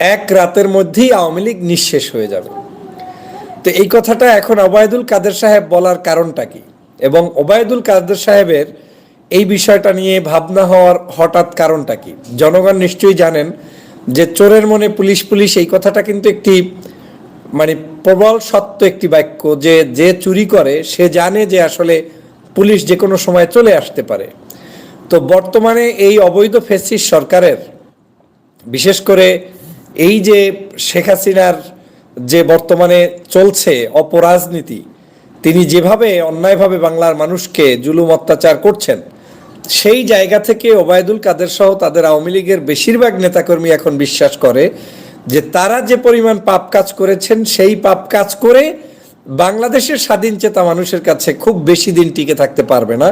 এক রাতের মধ্যেই আওয়ামী লীগ নিঃশেষ হয়ে যাবে। তো এই কথাটা এখন ওবায়দুল কাদের সাহেব বলার কারণটা কি? এবং ওবায়দুল কাদের সাহেবের এই বিষয়টা নিয়ে ভাবনা হওয়ার হঠাৎ কারণটা কি? জনগণ নিশ্চয়ই জানেন যে চোরের মনে পুলিশ পুলিশ এই কথাটা কিন্তু একটি মানে প্রবল সত্য একটি বাক্য যে যে চুরি করে, সে জানে যে আসলে পুলিশ যে কোনো সময় চলে আসতে পারে। তো বর্তমানে এই অবৈধ ফেসিস সরকারের, বিশেষ করে এই যে শেখ হাসিনার যে বর্তমানে চলছে অপরাজনীতি, তিনি যেভাবে অন্যায়ভাবে বাংলার মানুষকে জুলুম অত্যাচার করছেন, সেই জায়গা থেকে ওবায়দুল কাদের সহ তাদের আওয়ামী লীগের বেশিরভাগ নেতাকর্মী এখন বিশ্বাস করে যে তারা যে পরিমাণ পাপ কাজ করেছেন, সেই পাপ কাজ করে বাংলাদেশের স্বাধীন চেতা মানুষের কাছে খুব বেশি দিন টিকে থাকতে পারবে না।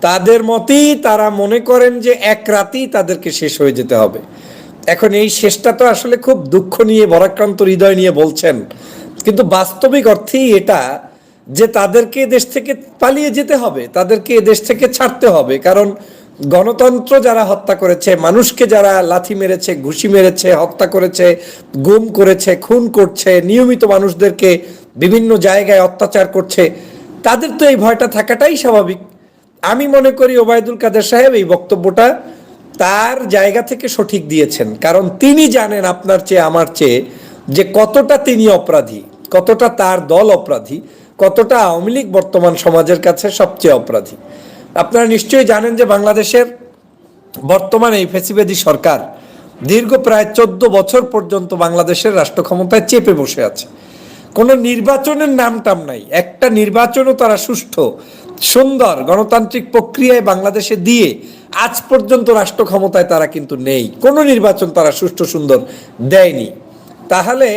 তাদের মতেই তারা মনে করেন যে এক রাতেই তাদেরকে শেষ হয়ে যেতে হবে। এখন এই শেষটা তো আসলে খুব দুঃখ নিয়ে বরাক্রান্ত হৃদয় নিয়ে বলছেন। কিন্তু বাস্তবিক অর্থেই এটা যে তাদেরকে দেশ থেকে পালিয়ে যেতে হবে, তাদেরকে দেশ থেকে ছাড়তে হবে। কারণ গণতন্ত্র যারা হত্যা করেছে, মানুষকে যারা লাথি মেরেছে, ঘুষি মেরেছে, হত্যা করেছে, গুম করেছে, খুন করছে, নিয়মিত মানুষদেরকে বিভিন্ন জায়গায় অত্যাচার করছে, তাদের তো এই ভয়টা থাকাটাই স্বাভাবিক। আমি মনে করি ওবায়দুল কাদের সাহেব এই বক্তব্যটা তার জায়গা থেকে সঠিক দিয়েছেন। কারণ তিনি জানেন আপনার চেয়ে আমার চেয়ে যে কতটা তিনি অপরাধী, কতটা তার দল অপরাধী, কতটা আওয়ামী লীগ বর্তমান সমাজের কাছে সবচেয়ে অপরাধী। আপনারা নিশ্চয়ই জানেন যে বাংলাদেশের বর্তমান এই ফেসিবেদি সরকার দীর্ঘ প্রায় চোদ্দ বছর পর্যন্ত বাংলাদেশের রাষ্ট্র ক্ষমতায় চেপে বসে আছে। কোনো নির্বাচনের নাম টাম নাই, একটা নির্বাচনও তারা সুষ্ঠু সুন্দর গণতান্ত্রিক প্রক্রিয়ায় বাংলাদেশে দিয়ে আজ পর্যন্ত রাষ্ট্র ক্ষমতায় তারা কিন্তু নেই। কোনো নির্বাচন তারা সুষ্ঠু সুন্দর দেয়নি। তাহলে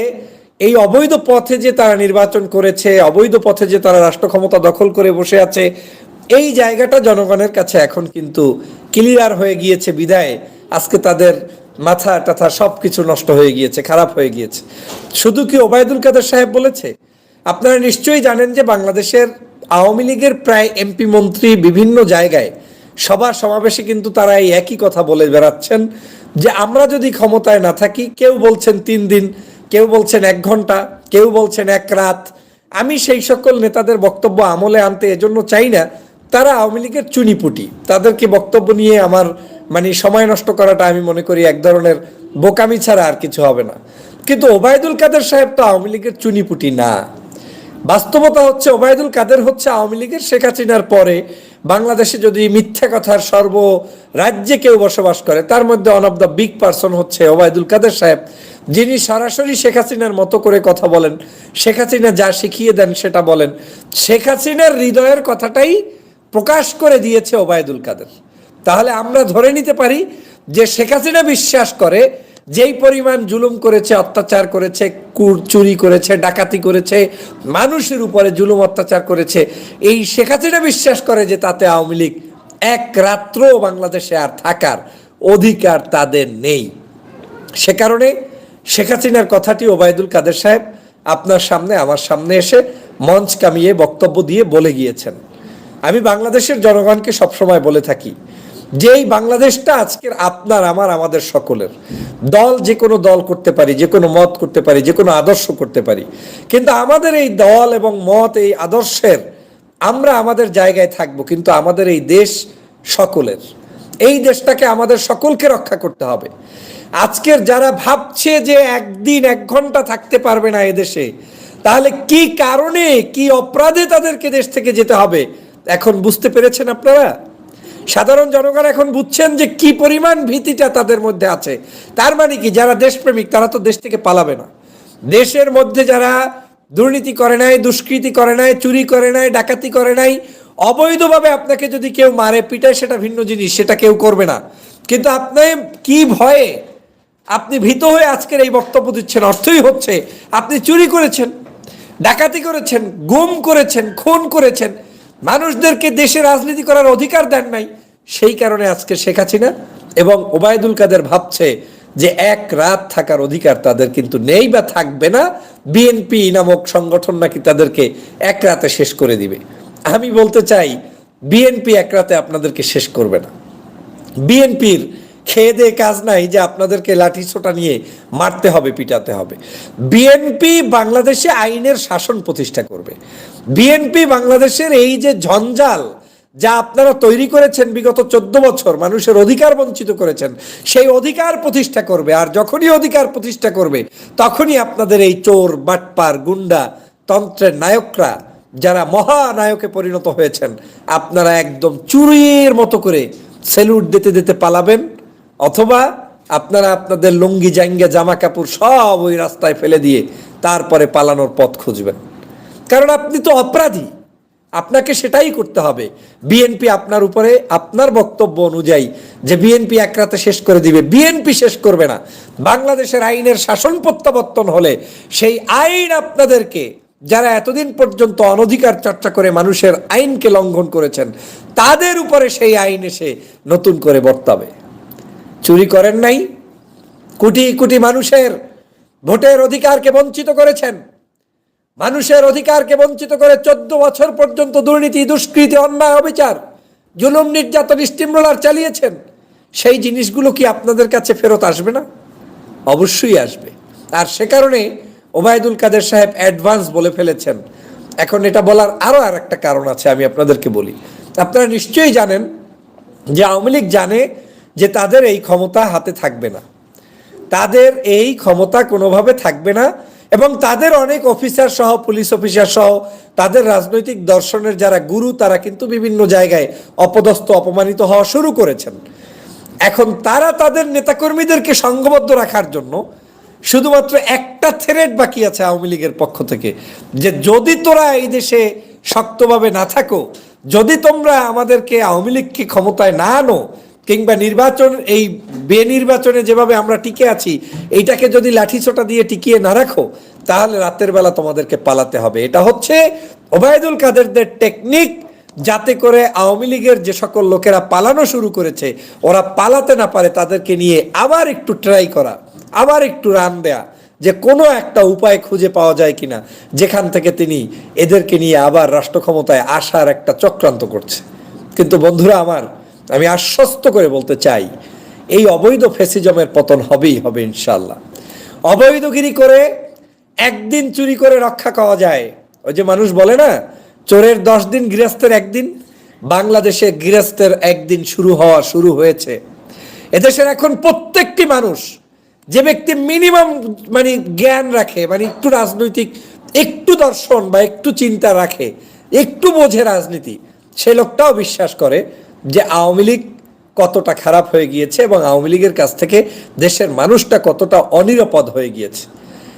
এই অবৈধ পথে যে তারা নির্বাচন করেছে, অবৈধ পথে যে তারা রাষ্ট্র ক্ষমতা দখল করে বসে আছে, এই জায়গাটা জনগণের কাছে এখন কিন্তু ক্লিয়ার হয়ে গিয়েছে বিদায়। আজকে তাদের মাথা টাথা সব কিছু নষ্ট হয়ে গিয়েছে, খারাপ হয়ে গিয়েছে। শুধু কি ওবায়দুল কাদের সাহেব বলেছে? আপনারা নিশ্চয়ই জানেন যে বাংলাদেশের আওয়ামী লীগের প্রায় এমপি মন্ত্রী বিভিন্ন জায়গায় সভা সমাবেশে কিন্তু তারা এই একই কথা বলে বেড়াচ্ছেন যে আমরা যদি ক্ষমতায় না থাকি, কেউ বলছেন তিন দিন, কেউ বলছেন এক ঘণ্টা, কেউ বলছেন এক রাত। আমি সেই সকল নেতাদের বক্তব্য আমলে আনতে এজন্য চাই না। তারা আওয়ামী লীগের চুনিপুটি। তাদেরকে বক্তব্য নিয়ে আমার মানে সময় নষ্ট করাটা আমি মনে করি এক ধরনের বোকামি ছাড়া আর কিছু হবে না। কিন্তু ওবায়দুল কাদের সাহেব তো আওয়ামী লীগের চুনিপুটি না। বাস্তবতা হচ্ছে ওবায়দুল কাদের হচ্ছে আওয়ামী লীগের শেখ হাসিনার পরে। বাংলাদেশে যদি মিথ্যা কথার সর্ব রাজ্যে কেউ বসবাস করে, তার মধ্যে one of the big person হচ্ছে ওবায়দুল কাদের সাহেব, যিনি সরাসরি শেখ হাসিনার মতো করে কথা বলেন। শেখ হাসিনা যা শিখিয়ে দেন সেটা বলেন। শেখ হাসিনার হৃদয়ের কথাটাই প্রকাশ করে দিয়েছে ওবায়দুল কাদের। তাহলে আমরা ধরে নিতে পারি যে শেখ হাসিনা বিশ্বাস করে যেই পরিমাণ জুলুম করেছে, অত্যাচার করেছে, কুর চুরি করেছে, ডাকাতি করেছে, মানুষের উপরে জুলুম, অত্যাচার করেছে, এই শেখ হাসিনা বিশ্বাস করে যে তাতে আওয়ামী লীগ এক রাত্র বাংলাদেশে আর থাকার অধিকার তাদের নেই। সে কারণে শেখ হাসিনার কথাটি ওবায়দুল কাদের সাহেব আপনার সামনে, আমার সামনে এসে মঞ্চ কামিয়ে বক্তব্য দিয়ে বলে গিয়েছেন। আমি বাংলাদেশের জনগণকে সবসময় বলে থাকি যে এই বাংলাদেশটা আজকের আপনার, আমার, আমাদের সকলের। দল যে কোনো দল করতে পারি, যে কোনো মত করতে পারি, যে কোনো আদর্শ করতে পারি। কিন্তু আমাদের এই দল এবং মত, এই আদর্শের, আমরা আমাদের জায়গায় থাকব, কিন্তু আমাদের এই দেশ সকলের। এই দেশটাকে আমাদের সকলকে রক্ষা করতে হবে। আজকের যারা ভাবছে যে একদিন এক ঘণ্টা থাকতে পারবে না এদেশে, তাহলে কি কারণে, কি অপরাধে তাদেরকে দেশ থেকে যেতে হবে? এখন বুঝতে পেরেছেন আপনারা? সাধারণ জনগণ এখন বুঝছেন যে কি পরিমাণ ভীতিটা তাদের মধ্যে আছে। তার মানে কি, যারা দেশপ্রেমিক, তারা তো দেশ থেকে পালাবে না। দেশের মধ্যে যারা দুর্নীতি করে নাই, দুষ্কৃতি করে নাই, চুরি করে নাই, ডাকাতি করে নাই, অবৈধভাবে আপনাকে যদি কেউ মারে, পিটায় সেটা ভিন্ন জিনিস, সেটা কেউ করবে না। কিন্তু আপনি কি ভয়ে আপনি ভীত হয়ে আজকের এই বক্তব্য দিচ্ছেন? অর্থই হচ্ছে আপনি চুরি করেছেন, ডাকাতি করেছেন, গুম করেছেন, খুন করেছেন মানুষদেরকে দেশে রাজনীতি করার অধিকার দেন নাই। সেই কারণে আজকে শেখ হাসিনা এবং ওবায়দুল কাদের ভাবছে যে এক রাত থাকার অধিকার তাদের কিন্তু নেই বা থাকবে না। বিএনপি নামক সংগঠন নাকি তাদেরকে এক রাতে শেষ করে দিবে। আমি বলতে চাই বিএনপি এক রাতে আপনাদেরকে শেষ করবে না। বিএনপির খেয়ে দিয়ে কাজ নাই যে আপনাদেরকে লাঠি ছোটা নিয়ে মারতে হবে, পিটাতে হবে। বিএনপি বাংলাদেশে আইনের শাসন প্রতিষ্ঠা করবে। বিএনপি বাংলাদেশের এই যে ঝঞ্ঝাল যা আপনারা তৈরি করেছেন বিগত চোদ্দ বছর, মানুষের অধিকার বঞ্চিত করেছেন, সেই অধিকার প্রতিষ্ঠা করবে। আর যখনই অধিকার প্রতিষ্ঠা করবে, তখনই আপনাদের এই চোর, বাটপার, গুন্ডা, তন্ত্রের নায়করা, যারা মহানায়কে পরিণত হয়েছেন, আপনারা একদম চুরির মতো করে সেলুট দিতে দিতে পালাবেন, অথবা আপনারা আপনাদের লুঙ্গি জাঙ্গা জামা কাপড় সব ওই রাস্তায় ফেলে দিয়ে তারপরে পালানোর পথ খুঁজবেন। কারণ আপনি তো অপরাধী। আপনাকে সেটাই করতে হবে। বিএনপি আপনার উপরে, আপনার বক্তব্য অনুযায়ী যে বিএনপি এক রাতে শেষ করে দিবে বিএনপি শেষ করবে না। বাংলাদেশের আইনের শাসন প্রত্যাবর্তন হলে সেই আইন আপনাদেরকে, যারা এতদিন পর্যন্ত অনধিকার চর্চা করে মানুষের আইনকে লঙ্ঘন করেছেন, তাদের উপরে সেই আইন এসে নতুন করে বর্তাবে। চুরি করেন নাই। কোটি কোটি মানুষের ভোটের অধিকারকে বঞ্চিত করেছেন। মানুষের অধিকারকে বঞ্চিত করে চোদ্দ বছর পর্যন্ত দুর্নীতি, দুষ্কৃতি, অন্যায়, অবিচার, জুলুম, নির্যাতন স্টিমরোলার চালিয়েছেন, সেই জিনিসগুলো কি আপনাদের কাছে ফেরত আসবে না? অবশ্যই আসবে। আর সে কারণে ওবায়দুল কাদের সাহেব অ্যাডভান্স বলে ফেলেছেন। এখন এটা বলার আরও আর একটা কারণ আছে, আমি আপনাদেরকে বলি। আপনারা নিশ্চয়ই জানেন যে আওয়ামী লীগ জানে যে তাদের এই ক্ষমতা হাতে থাকবে না। তাদের এই ক্ষমতা কোনোভাবে থাকবে না এবং তাদের অনেক অফিসার সহ পুলিশ অফিসার সহ, তাদের রাজনৈতিক দর্শনের যারা গুরু, তারা কিন্তু বিভিন্ন জায়গায় অপদস্থ, অপমানিত হওয়া শুরু করেছেন। এখন তারা তাদের নেতাকর্মীদেরকে সংঘবদ্ধ রাখার জন্য শুধুমাত্র একটা থ্রেড বাকি আছে আওয়ামী লীগের পক্ষ থেকে, যে যদি তোরা এই দেশে শক্তভাবে না থাকো, যদি তোমরা আমাদেরকে আওয়ামী লীগকে ক্ষমতায় না আনো কিংবা নির্বাচন, এই বেনির্বাচনে যেভাবে আমরা টিকে আছি, এইটাকে যদি লাঠিছোটা দিয়ে টিকিয়ে না রাখো, তাহলে রাতের বেলা তোমাদেরকে পালাতে হবে। এটা হচ্ছে ওবায়দুল কাদেরদের টেকনিক যাতে করে আওয়ামী লীগের যে সকল লোকেরা পালানো শুরু করেছে, ওরা পালাতে না পারে, তাদেরকে নিয়ে আবার একটু ট্রাই করা, আবার একটু রান দেয়া, যে কোনো একটা উপায় খুঁজে পাওয়া যায় কিনা, যেখান থেকে তিনি এদেরকে নিয়ে আবার রাষ্ট্র ক্ষমতায় আসার একটা চক্রান্ত করছে। কিন্তু বন্ধুরা আমার আমি আশ্বস্ত করে বলতে চাই, এই অবৈধ ফেসিজমের পতন হবেই হবে ইনশাল্লাহ অবৈধগিরি করে একদিন চুরি করে রক্ষা পাওয়া যায়। ওই যে মানুষ বলে না, চোরের দশ দিন গৃহস্থের একদিন, বাংলাদেশে গৃহস্থের একদিন শুরু হওয়া শুরু হয়েছে। এদেশের এখন প্রত্যেকটি মানুষ, যে ব্যক্তি মিনিমাম মানে জ্ঞান রাখে মানে একটু রাজনৈতিক, একটু দর্শন বা একটু চিন্তা রাখে, একটু বোঝে রাজনীতি, সে লোকটাও বিশ্বাস করে যে আওয়ামী লীগ কতটা খারাপ হয়ে গিয়েছে এবং আওয়ামী লীগের কাছ থেকে দেশের মানুষটা কতটা অনিরাপদ হয়ে গিয়েছে।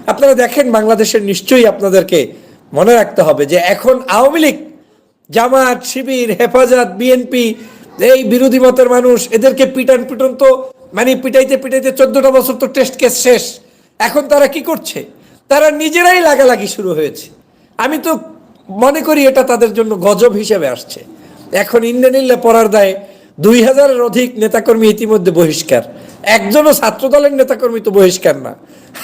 আপনারা দেখেন বাংলাদেশের নিশ্চয়ই আপনাদেরকে মনে রাখতে হবে যে এখন আওয়ামী লীগ জামাত শিবির, হেফাজত, বিএনপি, এই বিরোধী মতের মানুষ, এদেরকে পিটান পিটন তো মানে পিটাইতে পিটাইতে চোদ্দটা বছর তো টেস্ট কেস শেষ। এখন তারা কি করছে? তারা নিজেরাই লাগালাগি শুরু হয়েছে। আমি তো মনে করি এটা তাদের জন্য গজব হিসেবে আসছে। এখন ইন্দ্রানীল্লা পড়ার দায়ে দুই হাজারের অধিক নেতাকর্মী ইতিমধ্যে বহিষ্কার। একজনও ছাত্রদলের নেতাকর্মী তো বহিষ্কার না।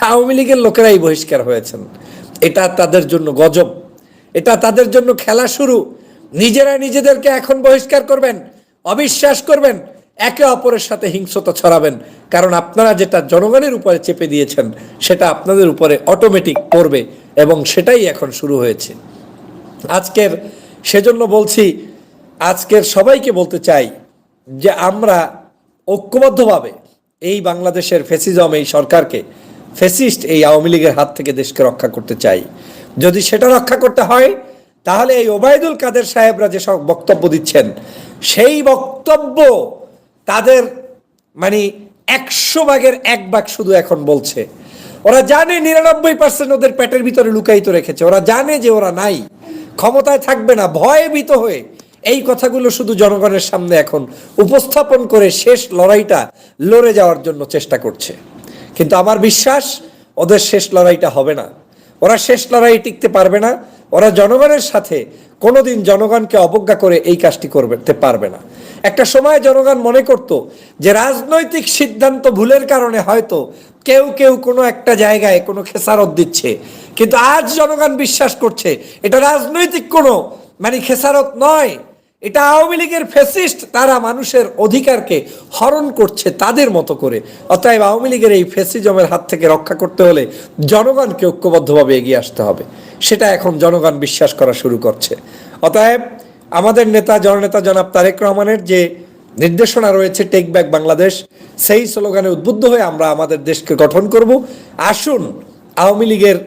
আওয়ামী লীগের লোকেরাই বহিষ্কার হয়েছেন। এটা তাদের জন্য গজব। এটা তাদের জন্য খেলা শুরু। নিজেরা নিজেদেরকে এখন বহিষ্কার করবেন, অবিশ্বাস করবেন, একে অপরের সাথে হিংসতা ছড়াবেন। কারণ আপনারা যেটা জনগণের উপরে চেপে দিয়েছেন, সেটা আপনাদের উপরে অটোমেটিক পড়বে এবং সেটাই এখন শুরু হয়েছে। আজকের সেজন্য বলছি আজকের সবাইকে বলতে চাই যে আমরা ঐক্যবদ্ধভাবে এই বাংলাদেশের ফেসিজম, এই সরকারকে ফেসিস্ট, এই আওয়ামী লীগের হাত থেকে দেশকে রক্ষা করতে চাই। যদি সেটা রক্ষা করতে হয়, তাহলে এই ওবায়দুল কাদের সাহেবরা যে সব বক্তব্য দিচ্ছেন, সেই বক্তব্য তাদের মানে একশো ভাগের এক ভাগ শুধু এখন বলছে। ওরা জানে নিরানব্বই পার্সেন্ট ওদের পেটের ভিতরে লুকায়িত রেখেছে। ওরা জানে যে ওরা নাই। ক্ষমতায় থাকবে না, ভয়ে ভীত হয়ে এই কথাগুলো শুধু জনগণের সামনে এখন উপস্থাপন করে শেষ লড়াইটা লড়ে যাওয়ার জন্য চেষ্টা করছে। কিন্তু আমার বিশ্বাস, ওদের শেষ লড়াইটা হবে না। ওরা শেষ লড়াই টিকতে পারবে না। ওরা জনগণের সাথে কোনোদিন জনগণকে অবজ্ঞা করে এই কাজটি করতে পারবে না। একটা সময় জনগণ মনে করত যে রাজনৈতিক সিদ্ধান্ত ভুলের কারণে হয়তো কেউ কেউ কোনো একটা জায়গায় কোনো খেসারত দিচ্ছে। কিন্তু আজ জনগণ বিশ্বাস করছে, এটা রাজনৈতিক কোনো মানে খেসারত নয়। এটা আওয়ামী লীগের ফেসিস্ট তারা মানুষের অধিকারকে হরণ করছে তাদের মতো করে। অতএব আওয়ামী লীগের এই ফেসিজমের হাত থেকে রক্ষা করতে হলে জনগণকে ঐক্যবদ্ধভাবে এগিয়ে আসতে হবে। সেটা এখন জনগণ বিশ্বাস করা শুরু করছে। অতএব আমাদের নেতা, জননেতা জনাব তারেক রহমানের যে নির্দেশনা রয়েছে, টেক ব্যাক বাংলাদেশ সেই স্লোগানে উদ্বুদ্ধ হয়ে আমরা আমাদের দেশকে গঠন করব। আসুন, আওয়ামী লীগের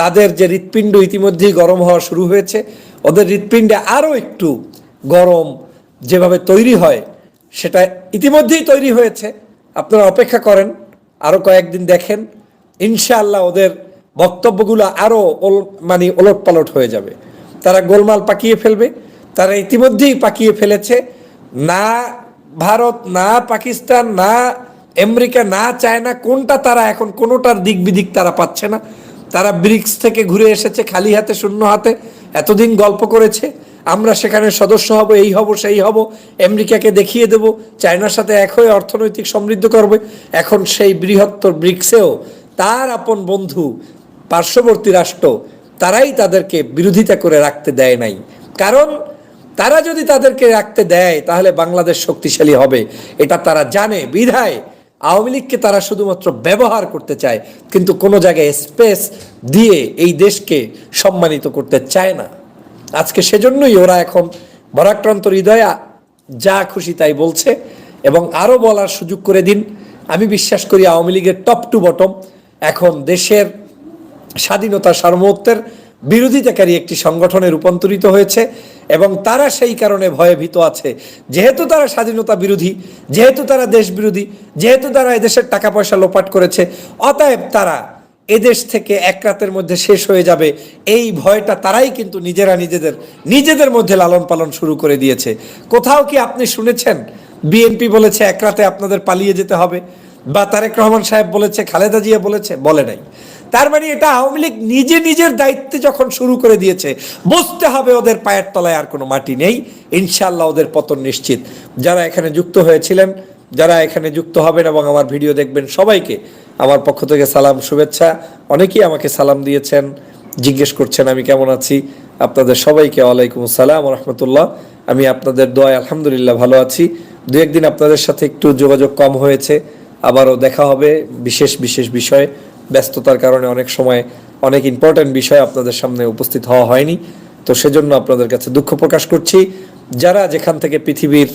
তাদের যে হৃৎপিণ্ড ইতিমধ্যেই গরম হওয়া শুরু হয়েছে। ওদের হৃৎপিণ্ডে আরও একটু গরম যেভাবে তৈরি হয়, সেটা ইতিমধ্যেই তৈরি হয়েছে। আপনারা অপেক্ষা করেন আরও কয়েকদিন দেখেন, ইনশাআল্লাহ ওদের বক্তব্যগুলো আরও মানে ওলট পালট হয়ে যাবে। তারা গোলমাল পাকিয়ে ফেলবে, তারা ইতিমধ্যেই পাকিয়ে ফেলেছে। না ভারত, না পাকিস্তান, না আমেরিকা, না চায়না, কোনটা তারা এখন, কোনোটার দিক বিদিক তারা পাচ্ছে না। তারা ব্রিক্স থেকে ঘুরে এসেছে, খালি হাতে, শূন্য হাতে, এতদিন গল্প করেছে। আমরা সেখানে সদস্য হব, এই হব, সেই হব, আমেরিকাকে দেখিয়ে দেব, চায়নার সাথে এক হয়ে অর্থনৈতিক সমৃদ্ধ করবে। এখন সেই বৃহত্তর ব্রিক্সেও তার আপন বন্ধু, পার্শ্ববর্তী রাষ্ট্র, তারাই তাদেরকে বিরোধিতা করে রাখতে দেয় নাই। কারণ তারা যদি তাদেরকে রাখতে দেয়, তাহলে বাংলাদেশ শক্তিশালী হবে। এটা তারা জানে। বিধায় আওয়ামী লীগকে তারা শুধুমাত্র ব্যবহার করতে চায়, কিন্তু কোনো জায়গায় স্পেস দিয়ে এই দেশকে সম্মানিত করতে চায় না। আজকে সেজন্যই ওরা এখন ভরাক্রান্ত হৃদয়া যা খুশি তাই বলছে এবং আরও বলার সুযোগ করে দিন। আমি বিশ্বাস করি আওয়ামী লীগের টপ টু বটম এখন দেশের স্বাধীনতা সার্বভৌমত্বের বিরোধিতাকারী একটি সংগঠনে রূপান্তরিত হয়েছে এবং তারা সেই কারণে ভয়ে ভীত আছে। যেহেতু তারা স্বাধীনতা বিরোধী, যেহেতু তারা দেশ বিরোধী, যেহেতু তারা এদেশের টাকা পয়সা লোপাট করেছে, অতএব তারা এদেশ থেকে এক রাতের মধ্যে শেষ হয়ে যাবে। এই ভয়টা তারাই কিন্তু নিজেরা নিজেদের নিজেদের মধ্যে লালন পালন শুরু করে দিয়েছে। কোথাও কি আপনি শুনেছেন? বিএনপি বলেছে এক রাতে আপনাদের পালিয়ে যেতে হবে। বা তারেক রহমান সাহেব বলেছে, খালেদা জিয়া বলেছে, বলে নাই। তার মানে এটা আওয়ামী লীগ নিজে নিজের দায়িত্বে যখন শুরু করে দিয়েছে বুঝতে হবে ওদের পায়ের তলায়, আর কোনো মাটি নেই। ইনশাল্লাহ ওদের পতন নিশ্চিত। যারা এখানে যুক্ত হয়েছিলেন, যারা এখানে যুক্ত হবেন এবং আমার ভিডিও দেখবেন সবাইকে আমার পক্ষ থেকে সালাম, শুভেচ্ছা। অনেকেই আমাকে সালাম দিয়েছেন, জিজ্ঞেস করছেন, আমি কেমন আছি? আপনাদের সবাইকে ওয়ালাইকুম আসসালাম রহমতুল্লাহ। আমি আপনাদের দোয়ায় আলহামদুলিল্লাহ ভালো আছি। দু একদিন আপনাদের সাথে একটু যোগাযোগ কম হয়েছে, আবারও দেখা হবে বিশেষ বিশেষ বিষয়ে। ব্যস্ততার কারণে অনেক সময় অনেক ইম্পর্ট্যান্ট বিষয় আপনাদের সামনে উপস্থিত হওয়া হয়নি। তো সেজন্য আপনাদের কাছে দুঃখ প্রকাশ করছি। যারা যেখান থেকে পৃথিবীর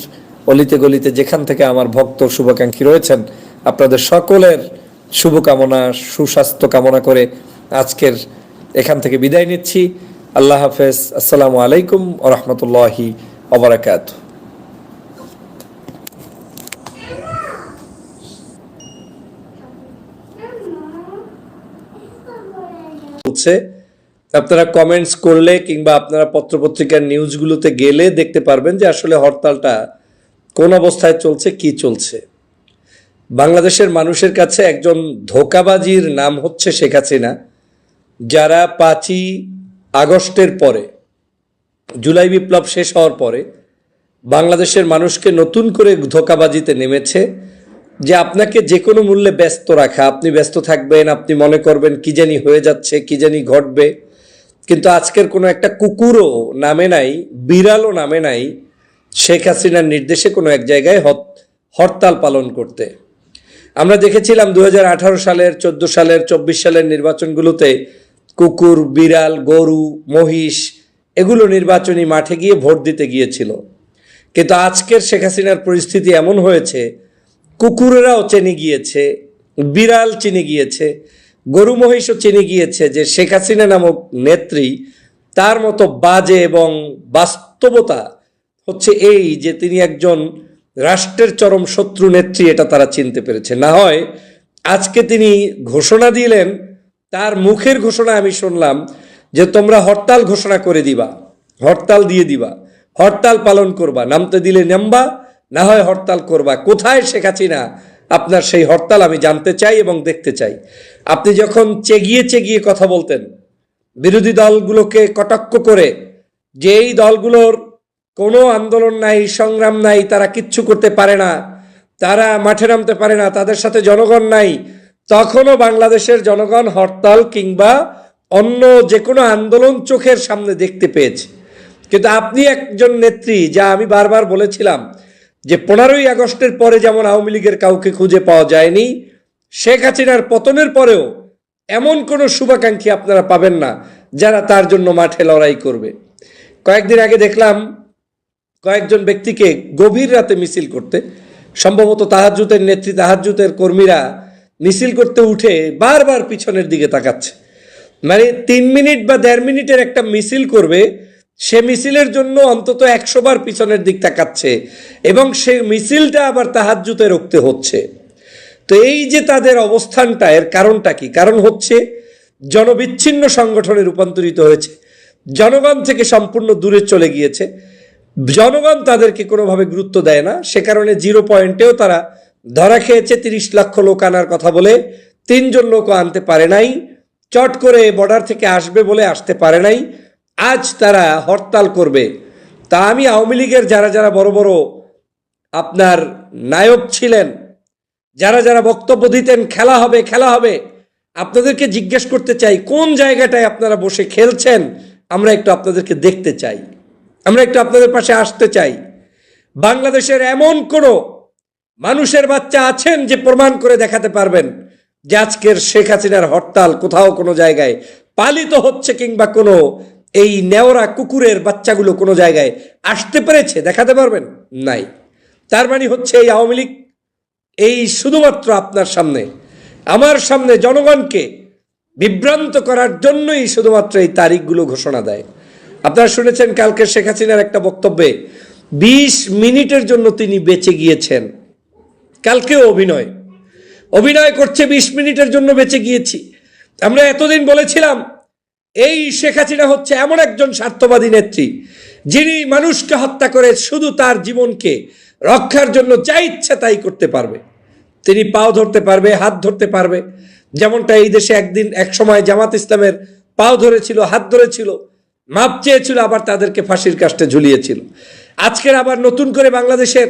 অলিতে গলিতে যেখান থেকে আমার ভক্ত শুভাকাঙ্ক্ষী রয়েছেন, আপনাদের সকলের শুভকামনা, সুস্বাস্থ্য কামনা করে আজকের এখান থেকে বিদায় নিচ্ছি। আল্লাহ হাফেজ। আসসালামু আলাইকুম রহমতুল্লাহি অবরাকাত বলছে আপনারা কমেন্টস করলে কিংবা আপনারা পত্রপত্রিকার নিউজগুলোতে গেলে দেখতে পারবেন যে আসলে হরতালটা কোন অবস্থায় চলছে, কি চলছে। বাংলাদেশের মানুষের কাছে একজন ধোকাবাজির নাম হচ্ছে শেখ হাসিনা, যারা পাঁচই আগস্টের পরে, জুলাই বিপ্লব শেষ হওয়ার পরে বাংলাদেশের মানুষকে নতুন করে ধোকাবাজিতে নেমেছে যে আপনাকে যে কোনো মূল্যে ব্যস্ত রাখা, আপনি ব্যস্ত থাকবেন, আপনি মনে করবেন কি জানি হয়ে যাচ্ছে, কি জানি ঘটবে। কিন্তু আজকের কোনো একটা কুকুরও নামে নাই, বিড়ালও নামে নাই শেখ হাসিনার নির্দেশে কোনো এক জায়গায় হরতাল পালন করতে। আমরা দেখেছিলাম দু হাজার আঠারো সালের, চোদ্দ সালের, চব্বিশ সালের নির্বাচনগুলোতে কুকুর, বিড়াল, গরু, মহিষ এগুলো নির্বাচনী মাঠে গিয়ে ভোট দিতে গিয়েছিল। কিন্তু আজকের শেখ হাসিনার পরিস্থিতি এমন হয়েছে, কুকুরেরাও চেনে গিয়েছে, বিড়াল চিনে গিয়েছে, গরু, মহিষও চিনে গিয়েছে যে শেখ হাসিনা নামক নেত্রী তার মতো বাজে এবং বাস্তবতা হচ্ছে এই যে তিনি একজন রাষ্ট্রের চরম শত্রু নেত্রী এটা তারা চিনতে পেরেছে। না হয় আজকে তিনি ঘোষণা দিলেন, তার মুখের ঘোষণা আমি শুনলাম যে তোমরা হরতাল ঘোষণা করে দিবা, হরতাল দিয়ে দিবা, হরতাল পালন করবা নামতে দিলে নামবা, না হয় হরতাল করবা। কোথায় শেখ হাসিনা? আপনার সেই হরতাল আমি জানতে চাই এবং দেখতে চাই। আপনি যখন চেগিয়ে চেগিয়ে কথা বলতেন, বিরোধী দলগুলোকে কটাক্ষ করে যে এই দলগুলোর কোনো আন্দোলন নাই, সংগ্রাম নাই, তারা কিচ্ছু করতে পারে না। তারা মাঠে নামতে পারে না, তাদের সাথে জনগণ নাই। তখনও বাংলাদেশের জনগণ হরতাল কিংবা অন্য যে কোনো আন্দোলন চোখের সামনে দেখতে পেয়েছে। কিন্তু আপনি একজন নেত্রী, যা আমি বারবার বলেছিলাম যে পনেরোই আগস্টের পরে যেমন আওয়ামী লীগের কাউকে খুঁজে পাওয়া যায়নি, শেখ হাসিনার পতনের পরেও এমন কোনো শুভাকাঙ্ক্ষী আপনারা পাবেন না যারা তার জন্য মাঠে লড়াই করবে। কয়েকদিন আগে দেখলাম কয়েকজন ব্যক্তিকে গভীর রাতে মিছিল করতে, সম্ভবত তাহাজুতের নেত্রী তাহাজুতের কর্মীরা মিছিল করতে উঠে বারবার পিছনের দিকে তাকাচ্ছে। মানে তিন মিনিট বা দেড় মিনিটের একটা মিছিল করবে, সে মিছিলের জন্য অন্তত একশো বার পিছনের দিক তাকাচ্ছে এবং সে মিছিলটা আবার তাহাজুতে রুখতে হচ্ছে। তো এই যে তাদের অবস্থানটা, এর কারণটা কি? কারণ হচ্ছে জনবিচ্ছিন্ন সংগঠনে রূপান্তরিত হয়েছে। জনগণ থেকে সম্পূর্ণ দূরে চলে গিয়েছে। জনগণ তাদেরকে কোনোভাবে গুরুত্ব দেয় না। সে কারণে জিরো পয়েন্টেও তারা ধরা খেয়েছে, তিরিশ লক্ষ লোক আনার কথা বলে তিনজন লোক আনতে পারে নাই। চট করে বর্ডার থেকে আসবে বলে আসতে পারে নাই। আজ তারা হরতাল করবে। তা আমি আওয়ামী লীগের যারা যারা বড় বড় আপনার নায়ক ছিলেন, যারা যারা বক্তব্য দিতেন, খেলা হবে খেলা হবে, আপনাদেরকে জিজ্ঞেস করতে চাই, কোন জায়গাটায় আপনারা বসে খেলছেন, আমরা একটু আপনাদেরকে দেখতে চাই। আমরা একটু আপনাদের পাশে আসতে চাই। বাংলাদেশের এমন কোনো মানুষের বাচ্চা আছেন যে প্রমাণ করে দেখাতে পারবেন যে আজকের শেখ হাসিনার হরতাল কোথাও কোনো জায়গায় পালিত হচ্ছে কিংবা কোনো এই নেওরা কুকুরের বাচ্চাগুলো কোনো জায়গায় আসতে পেরেছে, দেখাতে পারবেন? নাই। তার মানে হচ্ছে এই আওয়ামী লীগ, এই শুধুমাত্র আপনার সামনে। আমার সামনে জনগণকে বিভ্রান্ত করার জন্যই শুধুমাত্র এই তারিখগুলো ঘোষণা দেয়। আপনারা শুনেছেন কালকে শেখ হাসিনার একটা বক্তব্যে, বিশ মিনিটের জন্য তিনি বেঁচে গিয়েছেন। কালকেও অভিনয়। অভিনয় করছে বিশ মিনিটের জন্য বেঁচে গিয়েছি। আমরা এতদিন বলেছিলাম, এই শেখ হাসিনা হচ্ছে এমন একজন স্বার্থবাদী নেত্রী, যিনি মানুষকে হত্যা করে শুধু তার জীবনকে রক্ষার জন্য যা ইচ্ছা তাই করতে পারবে। তিনি পাও ধরতে পারবে, হাত ধরতে পারবে। যেমনটা এই দেশে একদিন, এক সময় জামাত ইসলামের পাও ধরেছিল, হাত ধরেছিল। মাপ চেয়েছিল, আবার তাদেরকে ফাঁসির কাস্টে ঝুলিয়েছিল। আজকের আবার নতুন করে বাংলাদেশের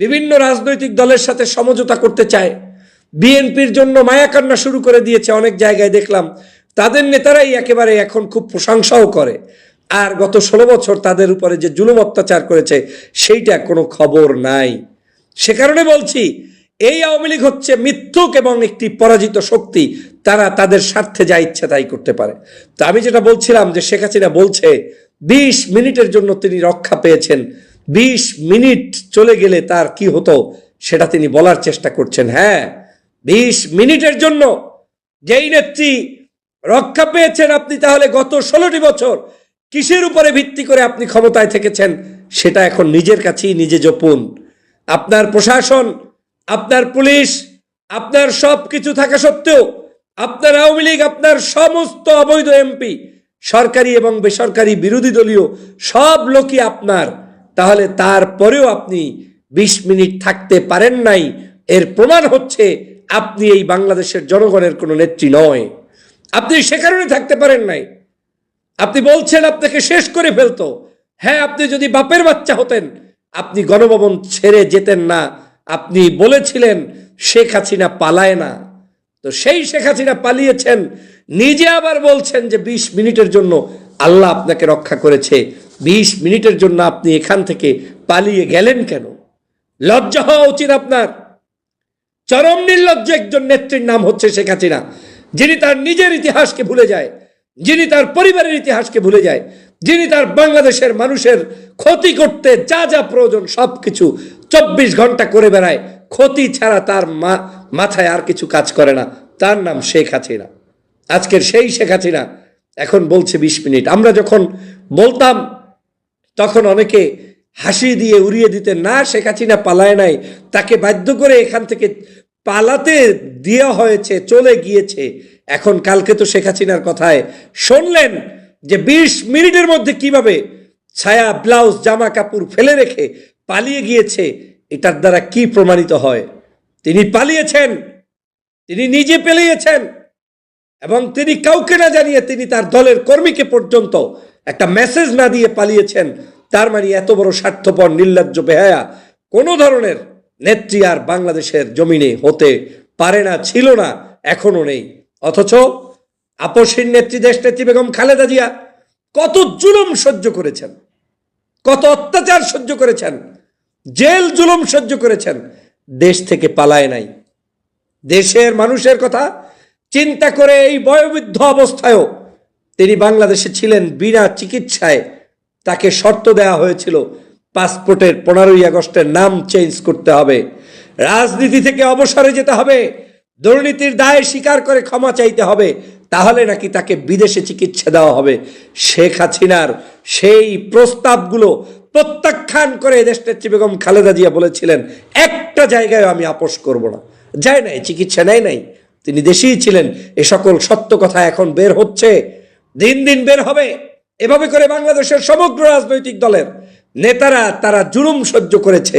বিভিন্ন রাজনৈতিক দলের সাথে সমঝোতা করতে চায়। বিএনপির জন্য মায়াকান্না শুরু করে দিয়েছে অনেক জায়গায় দেখলাম। তাদের নেতারাই একেবারে এখন খুব প্রশংসাও করে। আর গত ষোলো বছর তাদের উপরে যে জুলুম অত্যাচার করেছে, সেইটা কোনো খবর নাই। সে কারণে বলছি এই আওয়ামী লীগ হচ্ছে মিথ্যুক এবং একটি পরাজিত শক্তি। তারা তাদের স্বার্থে যা ইচ্ছা তাই করতে পারে। তো আমি যেটা বলছিলাম যে শেখ হাসিনা বলছে, বিশ মিনিটের জন্য তিনি রক্ষা পেয়েছেন। বিশ মিনিট চলে গেলে তার কি হতো সেটা তিনি বলার চেষ্টা করছেন। হ্যাঁ বিশ মিনিটের জন্য যেই নেত্রী রক্ষা পেয়েছেন আপনি তাহলে গত ষোলোটি বছর কিসের উপরে ভিত্তি করে আপনি ক্ষমতায় থেকেছেন সেটা এখন নিজের কাছেই নিজে জপুন। আপনার প্রশাসন আপনার পুলিশ, আপনার সব কিছু থাকা সত্ত্বেও আপনার আওয়ামী লীগ, আপনার সমস্ত অবৈধ এমপি, সরকারি এবং বেসরকারি বিরোধী দলীয় সব লোকই আপনার। তাহলে তারপরেও আপনি বিশ মিনিট থাকতে পারেন নাই। এর প্রমাণ হচ্ছে আপনি এই বাংলাদেশের জনগণের কোনো নেত্রী নয়। আপনি সে কারণে থাকতে পারেন নাই। আপনি বলছেন আপনাকে শেষ করে ফেলতো। হ্যাঁ আপনি যদি বাপের বাচ্চা হতেন, আপনি গণভবন ছেড়ে যেতেন না। আপনি বলেছিলেন, শেখ হাসিনা পালায় না। তো সেই শেখ হাসিনা পালিয়েছেন। নিজে আবার বলছেন যে, বিশ মিনিটের জন্য আল্লাহ আপনাকে রক্ষা করেছে। বিশ মিনিটের জন্য আপনি এখান থেকে পালিয়ে গেলেন কেন? লজ্জা হওয়া উচিত আপনার। চরম নির্লজ্জ একজন নেত্রীর নাম হচ্ছে শেখ হাসিনা। যিনি তার নিজের ইতিহাসকে ভুলে যায়, যিনি তার পরিবারের ইতিহাসকে ভুলে যায়, যিনি তার বাংলাদেশের মানুষের ক্ষতি করতে যা যা প্রয়োজন সব কিছু চব্বিশ ঘণ্টা করে বেড়ায়। ক্ষতি ছাড়া তার মা, মাথায় আর কিছু কাজ করে না। তার নাম শেখ হাসিনা। আজকের সেই শেখ হাসিনা, এখন বলছে বিশ মিনিট। আমরা যখন বলতাম, তখন অনেকে হাসি দিয়ে উড়িয়ে দিতে, না, শেখ হাসিনা পালায় নাই। তাকে বাধ্য করে এখান থেকে পালাতে দেওয়া হয়েছে, চলে গিয়েছে। এখন কালকে তো শেখ হাসিনার কথায় শুনলেন যে বিশ মিনিটের মধ্যে কীভাবে ছায়া, ব্লাউজ, জামা কাপড় ফেলে রেখে পালিয়ে গিয়েছে, এটার দ্বারা কি প্রমাণিত হয়? তিনি পালিয়েছেন, তিনি নিজে পেলিয়েছেন, এবং তিনি কাউকে না জানিয়ে তিনি তার দলের কর্মীকে পর্যন্ত একটা মেসেজ না দিয়ে পালিয়েছেন, তার মানে এত বড় স্বার্থপর, নির্লজ্জ বেহায়া কোনো ধরনের নেত্রী আর বাংলাদেশের জমিনে হতে পারে না, ছিল না এখনও নেই। অথচ আপসীর নেত্রী দেশ নেত্রী বেগম খালেদা জিয়া কত জুলুম সহ্য করেছেন, কত অত্যাচার সহ্য করেছেন জেল জুলুম সহ্য করেছেন। দেশ থেকে পালায় নাই। দেশের মানুষের কথা চিন্তা করে এই বয়োবৃদ্ধ অবস্থায়ও তিনি বাংলাদেশে ছিলেন বিনা চিকিৎসায়। তাকে শর্ত দেওয়া হয়েছিল, পাসপোর্টের পনেরোই আগস্টের নাম চেঞ্জ করতে হবে। রাজনীতি থেকে অবসরে যেতে হবে। দুর্নীতির দায় স্বীকার করে ক্ষমা চাইতে হবে। তাহলে নাকি তাকে বিদেশে চিকিৎসা দেওয়া হবে। শেখ হাসিনার সেই প্রস্তাবগুলো প্রত্যাখ্যান করে দেশনেত্রী বেগম খালেদা জিয়া বলেছিলেন, একটা জায়গায় আমি আপোষ করব না। যায় নাই, চিকিৎসা নেয় নাই। তিনি দেশেই ছিলেন, এ সকল সত্য কথা এখন বের হচ্ছে। দিন দিন বের হবে। এভাবে করে বাংলাদেশের সমগ্র রাজনৈতিক দলের নেতারা, তারা জুলুম সহ্য করেছে।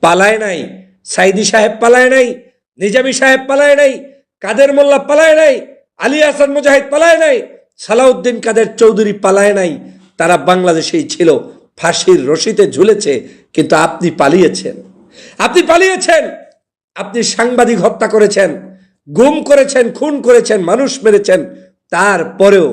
পালায় নাই। সাইদি সাহেব পালায় নাই। নিজামী সাহেব পালায় নাই। কাদের মোল্লা পালায় নাই। আলী হাসান মুজাহিদ পালায় নাই। সালাউদ্দিন কাদের চৌধুরী পালায় নাই। তারা বাংলাদেশেই ছিল। ফাঁসির রশিতে ঝুলেছে, কিন্তু আপনি পালিয়েছেন। আপনি পালিয়েছেন! আপনি সাংবাদিক হত্যা করেছেন, গুম করেছেন, খুন করেছেন, মানুষ মেরেছেন। তারপরেও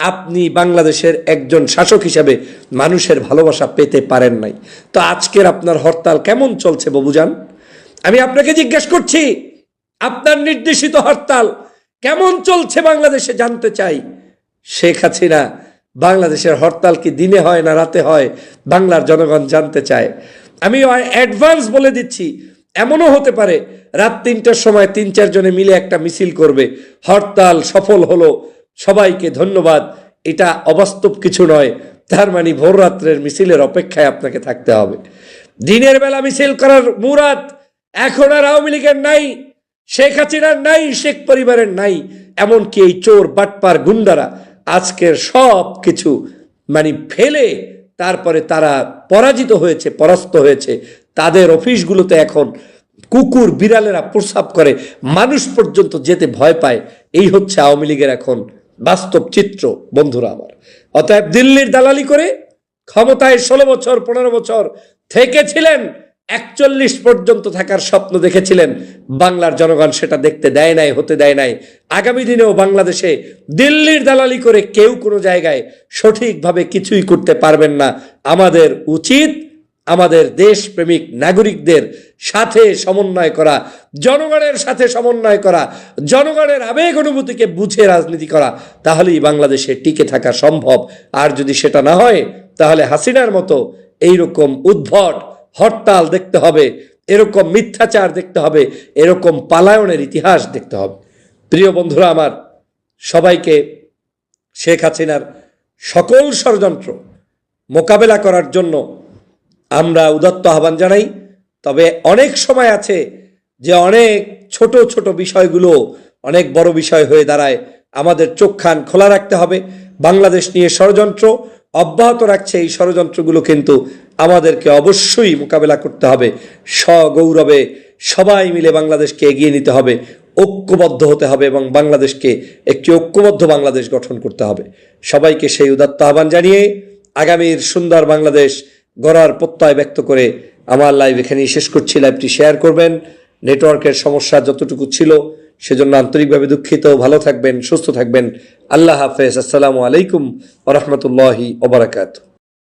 আপনি বাংলাদেশের একজন শাসক হিসাবে মানুষের ভালোবাসা পেতে পারেন নাই। তো আজকের আপনার হরতাল কেমন চলছে বাবুজান আমি আপনাকে জিজ্ঞেস করছি, আপনার নির্দেশিত হরতাল কেমন চলছে বাংলাদেশে জানতে চাই। শেখ হাসিনা বাংলাদেশের হরতাল কি দিনে হয় না রাতে হয়, বাংলার জনগণ জানতে চায়। আমি অ্যাডভান্স বলে দিচ্ছি, এমনও হতে পারে, রাত তিনটার সময় তিন চারজনে মিলে একটা মিছিল করবে। হরতাল সফল হলো, সবাইকে ধন্যবাদ, এটা অবাস্তব কিছু নয়, তার মানে ভোর রাত্রের মিছিলের অপেক্ষায় আপনাকে থাকতে হবে। দিনের বেলা মিছিল করার মুরাদ, এখন আর আওয়ামী লীগের নাই, শেখ হাসিনার নাই, শেখ পরিবারের নাই, এমনকি এই চোর, বাটপার, গুন্ডারা আজকের সব কিছু মানে ফেলে তারপরে তারা পরাজিত হয়েছে, পরাস্ত হয়েছে। তাদের অফিসগুলোতে এখন কুকুর বিড়ালেরা প্রস্রাব করে, মানুষ পর্যন্ত যেতে ভয় পায়। এই হচ্ছে আওয়ামী লীগের এখন বাস্তব চিত্র, বন্ধুরা আমার। অতএব দিল্লির দালালি করে ক্ষমতায় ষোলো বছর, পনেরো বছর থেকেছিলেন একচল্লিশ পর্যন্ত থাকার স্বপ্ন দেখেছিলেন। বাংলার জনগণ সেটা দেখতে দেয় নাই, হতে দেয় নাই। আগামী দিনেও বাংলাদেশে দিল্লির দালালি করে কেউ কোনো জায়গায় সঠিকভাবে কিছুই করতে পারবেন না। আমাদের উচিত আমাদের দেশপ্রেমিক নাগরিকদের সাথে সমন্বয় করা, জনগণের সাথে সমন্বয় করা, জনগণের আবেগ অনুভূতিকে বুঝে রাজনীতি করা, তাহলেই বাংলাদেশে টিকে থাকা সম্ভব। আর যদি সেটা না হয়, তাহলে হাসিনার মতো এইরকম উদ্ভট হরতাল দেখতে হবে, এরকম মিথ্যাচার দেখতে হবে, এরকম পালায়নের ইতিহাস দেখতে হবে। প্রিয় বন্ধুরা আমার, সবাইকে শেখ হাসিনার সকল ষড়যন্ত্র মোকাবেলা করার জন্য আমরা উদাত্ত আহ্বান জানাই। তবে অনেক সময় আছে যে অনেক ছোট ছোট বিষয়গুলো অনেক বড় বিষয় হয়ে দাঁড়ায়। আমাদের চোখ খান খোলা রাখতে হবে। বাংলাদেশ নিয়ে ষড়যন্ত্র অব্যাহত রাখছে এই ষড়যন্ত্রগুলো কিন্তু আমাদেরকে অবশ্যই মোকাবেলা করতে হবে। সগৌরবে সবাই মিলে বাংলাদেশকে এগিয়ে নিতে হবে, ঐক্যবদ্ধ হতে হবে এবং বাংলাদেশকে একটি ঐক্যবদ্ধ বাংলাদেশ গঠন করতে হবে। সবাইকে সেই উদাত্ত আহ্বান জানিয়ে আগামীর সুন্দর বাংলাদেশ গড়ার প্রত্যয় ব্যক্ত করে আমার লাইভ এখানেই শেষ করছি। লাইভটি শেয়ার করবেন। নেটওয়ার্কের সমস্যা যতটুকু ছিল সেজন্য আন্তরিকভাবে দুঃখিত। ভালো থাকবেন, সুস্থ থাকবেন। আল্লাহ হাফেজ। আসসালামু আলাইকুম ওরহমতুল্লাহি ওবরাকাতু